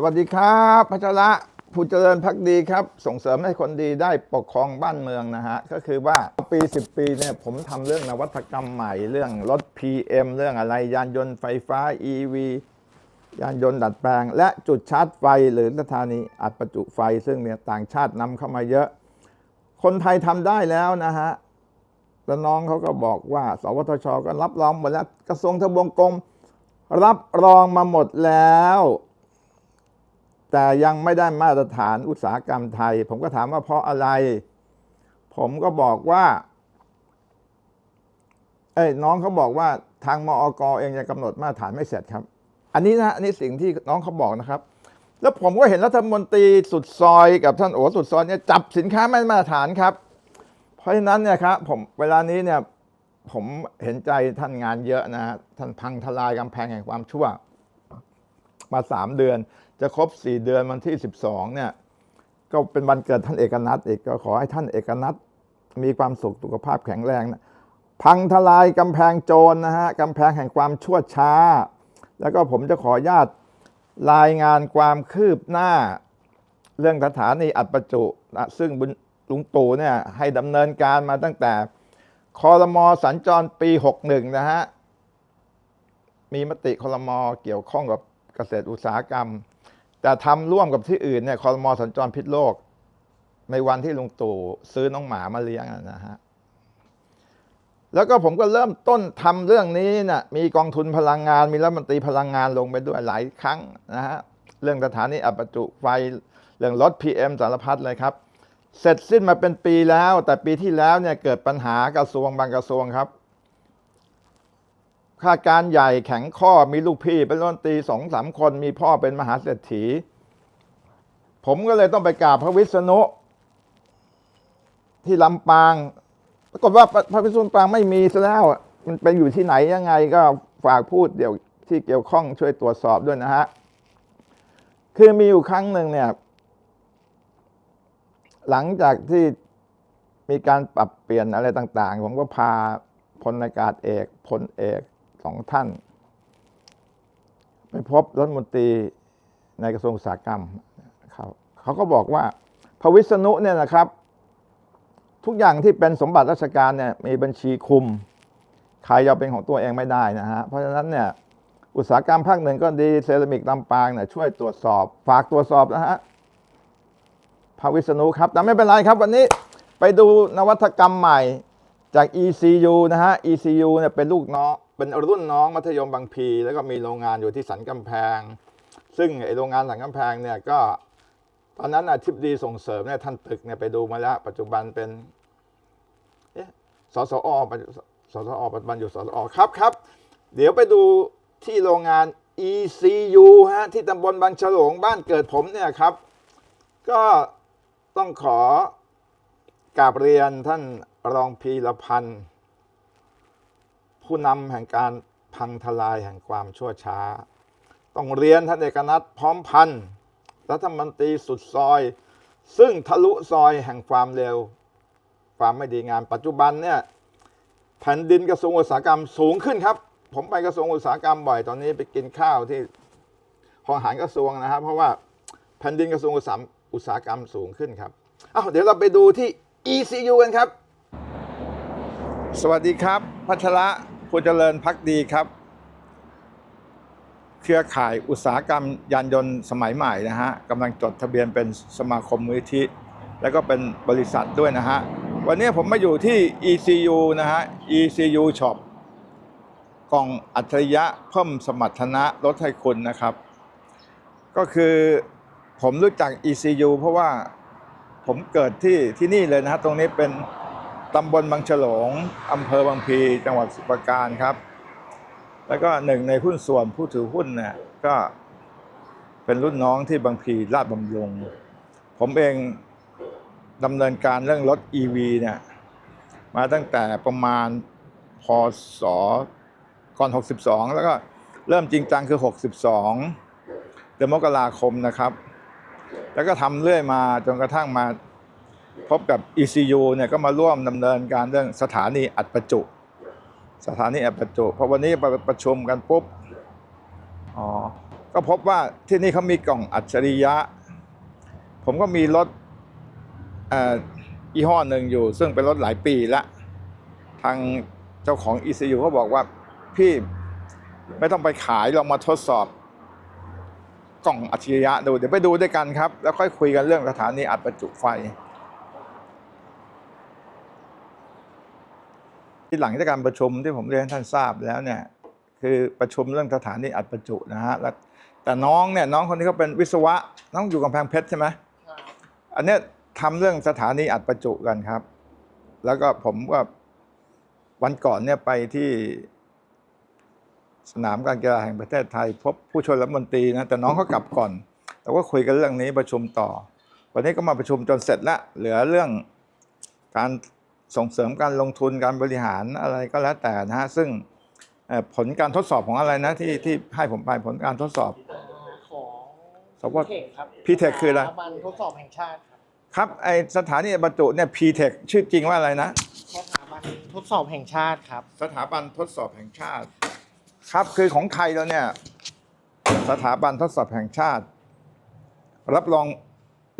สวัสดีครับพัชระผู้เจริญพักดีครับ ส่งเสริมให้คนดีได้ปกครองบ้านเมืองนะฮะ ก็คือว่าปี 10 ปีเนี่ยผมทำเรื่องนวัตกรรมใหม่เรื่องรถ PM เรื่องอะไรยานยนต์ไฟฟ้า EV ยานยนต์ดัดแปลง และจุดชาร์จไฟหรือสถานีอัดประจุไฟ ซึ่งเนี่ยต่างชาตินำเข้ามาเยอะ คนไทยทำได้แล้วนะฮะแล้วน้องเขาก็บอกว่า สวทช ก็รับรองหมดแล้วกระทรวงทบวงกรมรับรองมาหมดแล้ว แต่ยังไม่ได้มาตรฐานอุตสาหกรรมไทย ผมก็ถามว่าเพราะอะไร ผมก็บอกว่า เอ้ยน้องเขาบอกว่าทางมอกเองยังกำหนดมาตรฐานไม่เสร็จครับ อันนี้นะอันนี้สิ่งที่น้องเขาบอกนะครับ แล้วผมก็เห็นรัฐมนตรีสุดซอยกับท่านโอสุดซอยเนี่ยจับสินค้าไม่มาตรฐานครับ เพราะฉะนั้นเนี่ยครับผมเวลานี้เนี่ยผมเห็นใจท่านงานเยอะนะฮะท่านพังทลายกำแพงแห่งความชั่ว มาสามเดือน จะครบสี่เดือนวันที่สิบสองเนี่ย ก็เป็นวันเกิดท่านเอกนัทอีกก็ขอให้ท่านเอกนัทมีความสุขสุขภาพแข็งแรงนะพังทลายกำแพงโจรนะฮะกำแพงแห่งความชั่วช้า แล้วก็ผมจะขอญาตรายงานความคืบหน้า เรื่องสถานีอัดประจุนะซึ่งลุงตู่เนี่ยให้ดำเนินการมาตั้งแต่คอรมอสัญจรปี 61 นะฮะ มีมติคอรมอเกี่ยวข้องกับเกษตรอุตสาหกรรม แต่ทำร่วมกับที่อื่นเนี่ยคอรมอสัญจรพิษโลก ในวันที่ลุงตู่ซื้อน้องหมามาเลี้ยงนะฮะแล้วก็ผมก็เริ่มต้นทำเรื่องนี้นะมีกองทุนพลังงาน มีรัฐมนตรีพลังงานลงไปด้วยหลายครั้งนะฮะเรื่องสถานีอัดประจุไฟเรื่องรถ PM สารพัดเลยครับ เสร็จสิ้นมาเป็นปีแล้ว แต่ปีที่แล้วเนี่ยเกิดปัญหากระทรวงบางกระทรวงครับ ข้าการใหญ่แข็งข้อมีลูกพี่เป็นรัฐมนตรีสองสามคนมีพ่อเป็นมหาเศรษฐี ผมก็เลยต้องไปกราบพระวิษณุ ที่ลำปางปรากฏว่าพระพระวิษณุปางไม่มีซะแล้วมันเป็นอยู่ที่ไหนยังไงก็ฝากพูดเดี๋ยวที่เกี่ยวข้องช่วยตรวจสอบด้วยนะฮะ คือมีอยู่ครั้งหนึ่งเนี่ย หลังจากที่มีการปรับเปลี่ยนอะไรต่าง ๆ ผมก็พาพลอากาศเอกพลเอก สองท่าน ไปพบรัฐมนตรีในกระทรวงอุตสาหกรรมเขาเขาก็บอกว่าพระวิษณุเนี่ยนะครับ ทุกอย่างที่เป็นสมบัติราชการเนี่ยมีบัญชีคุม ใครจะเป็นของตัวเองไม่ได้นะฮะเพราะฉะนั้นเนี่ยอุตสาหกรรมภาคหนึ่งก็ดีเซรามิกลำปางเนี่ยช่วยตรวจสอบ ฝากตรวจสอบนะฮะพระวิษณุครับแต่ไม่เป็นไรครับวันนี้ไปดูนวัตกรรมใหม่จาก ECU นะฮะ ECU เนี่ยเป็นลูกน้อง เป็นรุ่นน้องมัธยมบางพี แล้วก็มีโรงงานอยู่ที่สันกำแพง ซึ่งไอโรงงานสันกำแพงเนี่ยก็ตอนนั้นอาทิบดีส่งเสริมเนี่ยท่านตึกเนี่ยไปดูมาแล้ว ปัจจุบันเป็นเอสสอปัจจุสสอปัจจุบันอยู่สสอครับครับ เดี๋ยวไปดูที่โรงงาน ECU ฮะที่ตำบลบางฉลงบ้านเกิดผมเนี่ยครับ ก็ต้องขอกราบเรียนท่านรองพีรพันธ์ ผู้นำแห่งการพังทลายแห่งความชั่วช้า ต้องเรียนท่านเอกนัทพร้อมพันธ์รัฐมนตรีสุดซอย ซึ่งทะลุซอยแห่งความเร็ว ความไม่ดีงามปัจจุบันเนี่ยแผ่นดินกระทรวงอุตสาหกรรมสูงขึ้นครับ ผมไปกระทรวงอุตสาหกรรมบ่อยตอนนี้ไปกินข้าวที่ห้องอาหารกระทรวงนะครับ เพราะว่าแผ่นดินกระทรวงอุตสาหอุตสาหกรรมสูงขึ้นครับอ้าวเดี๋ยวเราไปดูที่ ECU กันครับ สวัสดีครับ พัชระ ผู้เจริญพักดีครับ เครือข่ายอุตสาหกรรมยานยนต์สมัยใหม่นะฮะกำลังจดทะเบียนเป็นสมาคมมูลนิธิแล้วก็เป็นบริษัทด้วยนะฮะ วันนี้ผมมาอยู่ที่ ECU นะฮะ ECU Shop กล่องอัจฉริยะเพิ่มสมรรถนะลดให้คุณนะครับ ก็คือผมรู้จัก ECU เพราะว่าผมเกิดที่ที่นี่เลยนะฮะ ตรงนี้เป็น ตำบลบางฉลงอำเภอบางพี จังหวัดสุพรราการครับ แล้วก็หนึ่งในหุ้นส่วนผู้ถือหุ้นเนี่ยก็เป็นรุ่นน้องที่บางพีลาดบำรุง ผมเองดำเนินการเรื่องรถ EV เนี่ยมาตั้งแต่ประมาณพศก่อน 62 แล้วก็เริ่มจริงจังคือ 62 เดือนมกราคมนะครับ แล้วก็ทำเรื่อยมาจนกระทั่งมา พบกับ ECU เนี่ยก็มาร่วมดำเนินการเรื่องสถานีอัดประจุ สถานีอัดประจุพอวันนี้ไปประชุมกันปุ๊บอ๋อก็พบว่าที่นี่เขามีกล่องอัจฉริยะ ผมก็มีรถอ,อีห้อหนึ่งอยู่ ซึ่งเป็นรถหลายปีละทางเจ้าของ ECU เขาบอกว่าพี่ไม่ต้องไปขายลองมาทดสอบกล่องอัจฉริยะดูเดี๋ยวไปดูด้วยกันครับ แล้วค่อยคุยกันเรื่องสถานีอัดประจุไฟ ที่หลังจากการประชุมที่ผมเรียนให้ท่านทราบแล้วเนี่ยคือประชุมเรื่องสถานีอัดประจุนะฮะแล้วแต่น้องเนี่ยน้องคนนี้เขาเป็นวิศวะน้องอยู่กำแพงเพชรใช่ไหมอันเนี้ยทำเรื่องสถานีอัดประจุกันครับ แล้วก็ผมก็วันก่อนเนี่ยไปที่สนามการกีฬาแห่งประเทศไทย พบผู้ช่วยรัฐมนตรีนะแต่น้องเขากลับก่อน แต่ว่าคุยกันเรื่องนี้ประชุมต่อ วันนี้ก็มาประชุมจนเสร็จละเหลือเรื่องการ ส่งเสริมการลงทุนการบริหารอะไรก็แล้วแต่นะฮะซึ่งเอ่อผลการทดสอบของอะไรนะที่ที่ให้ผมไปผลการทดสอบอ่าของสวพีเทคครับ P-Tech คืออะไรสถาบันทดสอบแห่งชาติครับครับไอสถานีบรรจุเนี่ย P-Tech ชื่อจริงว่าอะไรนะสถาบันทดสอบแห่งชาติครับ สถาบันทดสอบแห่งชาติ ครับคือของไทยแล้วเนี่ย สถาบันทดสอบแห่งชาติ รับรอง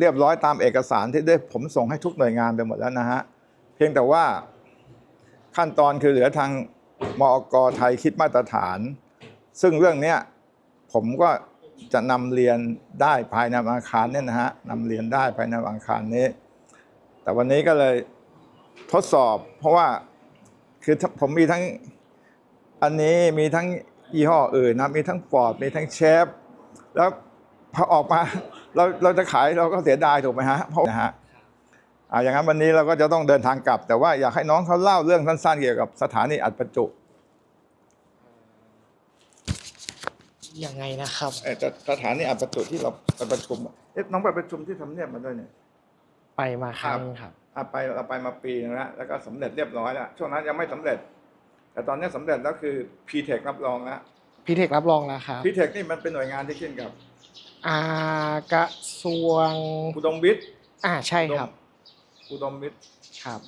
เรียบร้อยตามเอกสารที่ได้ผมส่งให้ทุกหน่วยงานไปหมดแล้วนะฮะ เพียงแต่ว่าขั้นตอนคือเหลือทางมอกไทยคิดมาตรฐาน ซึ่งเรื่องเนี้ยผมก็จะนำเรียนได้ภายในอังคารเนี่ยนะฮะนำเรียนได้ภายในวันอังคารนี้ แต่วันนี้ก็เลยทดสอบ เพราะว่าคือผมมีทั้งอันนี้มีทั้งยี่ห้ออื่นนะมีทั้งฟอร์ดมีทั้งเชฟแล้วพอออกมาเราเราจะขายเราก็เสียดายถูกไหมฮะเพราะนะฮะ อ่าอย่างนั้นวันนี้เราก็จะต้องเดินทางกลับ แต่ว่าอยากให้น้องเขาเล่าเรื่องสั้นๆเกี่ยวกับสถานีอัดประจุยังไงนะครับเอ่อสสถานีอัดประจุที่เราไปประชุมอะเอ๊ะน้องไปประชุมที่ทำเนียบมาด้วยเนี่ย ไปมาครั้งครับ อะไปเราไปมาปีนึงแล้วแล้วก็สำเร็จเรียบร้อยแล้วช่วงนั้นยังไม่สำเร็จ แต่ตอนนี้สำเร็จแล้วคือ P-Tech รับรองแล้ว พีเทครับรองแล้วครับ P-Tech นี่มันเป็นหน่วยงานที่ขึ้นกับอ่ากระทรวง อุดมวิทย์อ่าใช่ครับ อุดม วิทย์ครับ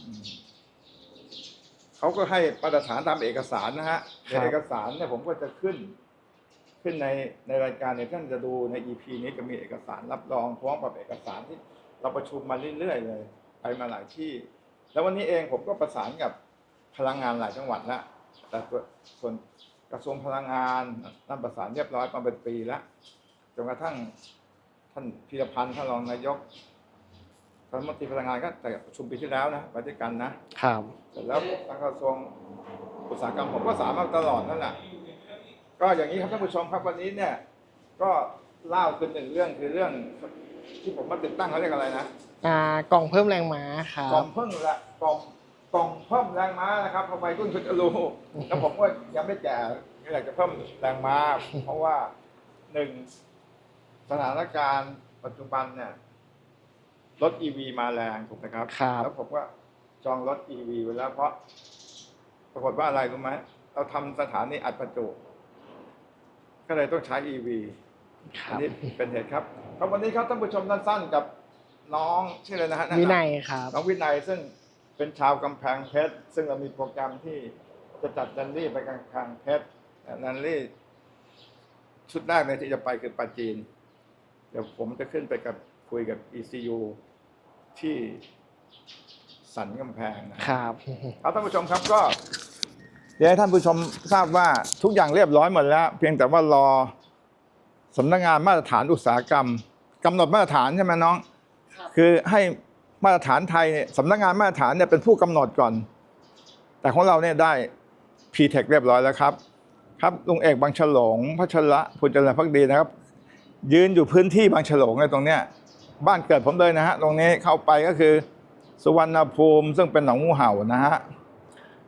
เขาก็ให้มาตรฐานตามเอกสารนะฮะครัในบเอกสารเนี่ยผมก็จะขึ้น ขึ้นในในรายการเนี่ยท่านจะดูใน EP นี้จะมีเอกสารรับรองพร้อมกับเอกสารที่เราประชุมมาเรื่อยๆเลย ไปมาหลายที่ แล้ววันนี้เองผมก็ประสานกับพลังงานหลายจังหวัดแล้วแต่ส่วนกระทรวงพลังงานนั่นประสานเรียบร้อยมาเป็นปีแล้วจนกระทั่งท่านพีรพันธ์ท่านรองนายก รัฐมนตรีพลังงานก็แต่ประชุมปีที่แล้วนะไปด้วยกันนะครับ เสร็จแล้วทางกระทรวงอุตสาหกรรมผมก็สามารถตลอดนั่นแหละก็อย่างนี้ครับท่านผู้ชมครับวันนี้เนี่ย ก็เล่าคือหนึ่งเรื่องคือเรื่อง ที่ผมมาติดตั้งเขาเรียกอะไรนะอ่ากล่องเพิ่มแรงม้าครักล่อบ งเพิ่มละกล่องกล่องเพิ่มแรงม้านะครับทำไมรุ่นคุณจะรู้แล้วผมก็ยังไม่แก่อยากจะเพิ่มแรงม้า เพราะว่าหนึ่งสถานการณ์ปัจจุบันเนี่ย รถ EV มาแรงถูกไหมครับ ครับแล้วผมก็จองรถ EV ไว้แล้ว เพราะปรากฏว่าอะไรรู้ไหมเราทำสถานีอัดประจุ ก็เลยต้องใช้ EV คอัรันบ นี้เป็นเหตุครับครับวันนี้ครับท่านผู้ชมสั้นๆกับน้องชื่ออะไรนะฮะแะำ วินัยครับ น้องวินัยซึ่งเป็นชาวกำแพงเพชร ซึ่งเรามีโปรแกรมที่จะจัดดันลี่ไปกำแพงเพชรแต่ดันลี่ชุดแรกในยที่จะไปคือปาจีน เดี๋ยวผมจะขึ้นไปกับคุยกับ ECU ที่สันกำแพงนะ ครับ ครับท่านผู้ชมครับก็เดี๋ยวให้ท่านผู้ชมทราบว่าทุกอย่างเรียบร้อยหมดแล้ว เพียงแต่ว่ารอสำนักงานมาตรฐานอุตสาหกรรมกำหนดมาตรฐานใช่ไหมน้องครับคือให้มาตรฐานไทยเนี่ยสำนักงานมาตรฐานเนี่ยเป็นผู้กำหนดก่อน แต่ของเราเนี่ยได้ P-Tech เรียบร้อยแล้วครับ ครับลุงเอกบางฉลงพัชระพุนเจริญพักดีนะครับ ยืนอยู่พื้นที่บางฉลงเนี่ยตรงเนี้ย บ้านเกิดผมเลยนะฮะตรงนี้เข้าไปก็คือสุวรรณภูมิซึ่งเป็นหนองงูเห่านะฮะ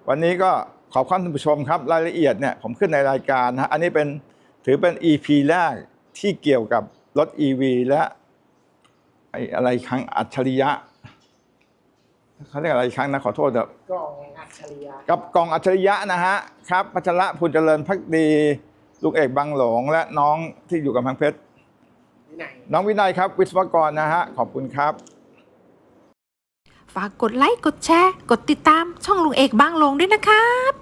วันนี้ก็ขอบคุณท่านผู้ชมครับ รายละเอียดเนี่ยผมขึ้นในรายการนะฮะอันนี้เป็นถือเป็น EP แรกที่เกี่ยวกับรถ EV และไอ้อะไรครั้งอัจฉริยะเขาเรียกอะไรอีกครั้งนะขอโทษเถอะกล่องอัจฉริยะกับกล่องอัจฉริยะนะฮะครับพัชระภูลเจริญพักดี ลูกเอกบางหลงและน้องที่อยู่กับพังเพชร วินัยน้องวินัยครับ วิศวกรนะฮะ ขอบคุณครับ ฝากกดไลค์ กดแชร์ กดติดตามช่องลุงเอกบางลงด้วยนะครับ